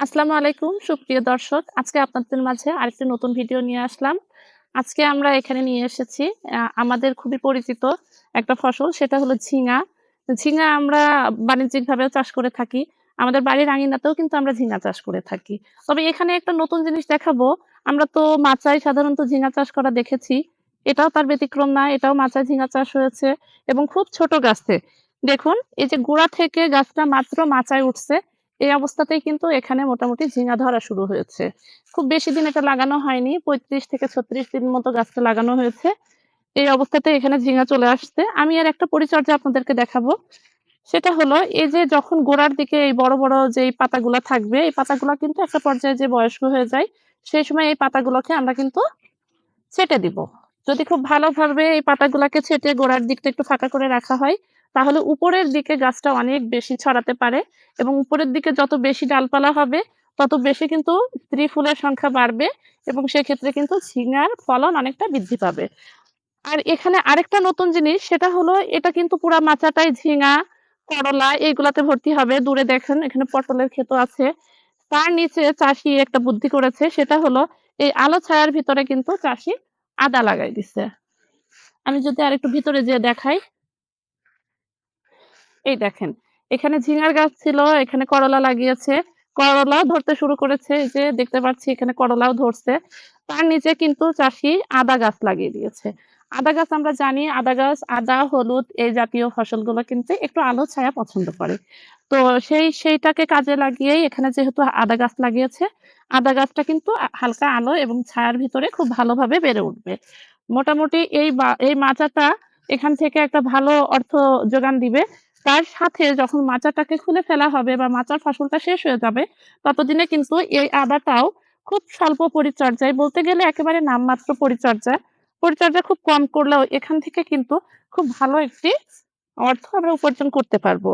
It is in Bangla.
আসসালামু আলাইকুম, সুপ্রিয় দর্শক। আজকে আপনাদের মাঝে আরেকটি নতুন ভিডিও নিয়ে আসলাম। আজকে আমরা এখানে নিয়ে এসেছি আমাদের খুবই পরিচিত একটা ফসল, সেটা হলো ঝিঙ্গা। ঝিঙ্গা আমরা বাণিজ্যিকভাবেও চাষ করে থাকি। আমাদের বাড়ির আঙিনাতেও কিন্তু আমরা ঝিঙ্গা চাষ করে থাকি। তবে এখানে একটা নতুন জিনিস দেখাবো। আমরা তো মাচায় সাধারণত ঝিঙ্গা চাষ করা দেখেছি। এটাও তার ব্যতিক্রম না। এটাও মাচায় ঝিঙ্গা চাষ হয়েছে এবং খুব ছোট গাছে। দেখুন, এই যে গোড়া থেকে গাছটা মাত্র মাচায় উঠছে। এই অবস্থাতেই কিন্তু এখানে মোটামুটি ঝিঙ্গা ধরা শুরু হয়েছে। খুব বেশি দিন এটা লাগানো হয়নি। ৩৫ থেকে ৩৬ দিন মতো গাছটা লাগানো হয়েছে। এই অবস্থাতে এখানে ঝিঙ্গা চলে আসছে। আমি এর একটা পরিচর্যা আপনাদেরকে দেখাবো। সেটা হলো এই যে যখন গোড়ার দিকে এই বড়, বড় যেই পাতাগুলো থাকবে, এই পাতাগুলো কিন্তু একটা পর্যায়ে যে বয়স্ক হয়ে যায়, সেই সময় এই পাতাগুলোকে আমরা কিন্তু ছেঁটে দিব। যদি খুব ভালোভাবে এই পাতাগুলাকে ছেঁটে গোড়ার দিকটা একটু ফাঁকা করে রাখা হয়, তাহলে উপরের দিকে গাছটা অনেক বেশি ছড়াতে পারে এবং উপরের দিকে যত বেশি ডালপালা হবে, তত বেশি কিন্তু স্ত্রী ফুলের সংখ্যা বাড়বে এবং সেক্ষেত্রে কিন্তু ঝিঙ্গার ফলন অনেকটা বৃদ্ধি পাবে। আর এখানে আরেকটা নতুন জিনিস সেটা হলো এটা কিন্তু পুরা মাচাটাই ঝিঙ্গা, করলা এইগুলাতে ভর্তি হবে। দূরে দেখেন এখানে পটলের ক্ষেত আছে। তার নিচে চাষি একটা বুদ্ধি করেছে সেটা হলো এই আলো ছায়ার ভিতরে কিন্তু চাষি আদা লাগাই দিছে। আমি যদি আরেকটু ভিতরে যেয়ে দেখাই। এই দেখেন। এখানে ঝিঙার গাছ ছিল, এখানে করলা লাগিয়েছে। করলাও ধরতে শুরু করেছে। যে দেখতে পাচ্ছি এখানে করলাও ধরছে। তার নিচে কিন্তু চাষি আদা গাছ লাগিয়ে দিয়েছে। আদা গাছ আমরা জানি আদা গাছ আদা, হলুদ এই জাতীয় ফসলগুলো কিন্তু একটু আলো ছায়া পছন্দ করে। তো সেই সেইটাকে কাজে লাগিয়েই এখানে যেহেতু আদা গাছ লাগিয়েছে, আদা গাছটা কিন্তু হালকা আলো এবং ছায়ার ভিতরে খুব ভালোভাবে বেড়ে উঠবে। মোটামুটি এই এই মাচাটা এখান থেকে একটা ভালো অর্থ যোগান দিবে। তার সাথে যখন মাচাটাকে খুলে ফেলা হবে বা মাচার ফসলটা শেষ হয়ে যাবে, ততদিনে কিন্তু এই আদাটাও খুব স্বল্প পরিচর্যায় বলতে গেলে একেবারে নামমাত্র পরিচর্যা। পরিচর্যা খুব কম করলেও এখান থেকে কিন্তু খুব ভালো একটি অর্থ আমরা উপার্জন করতে পারব।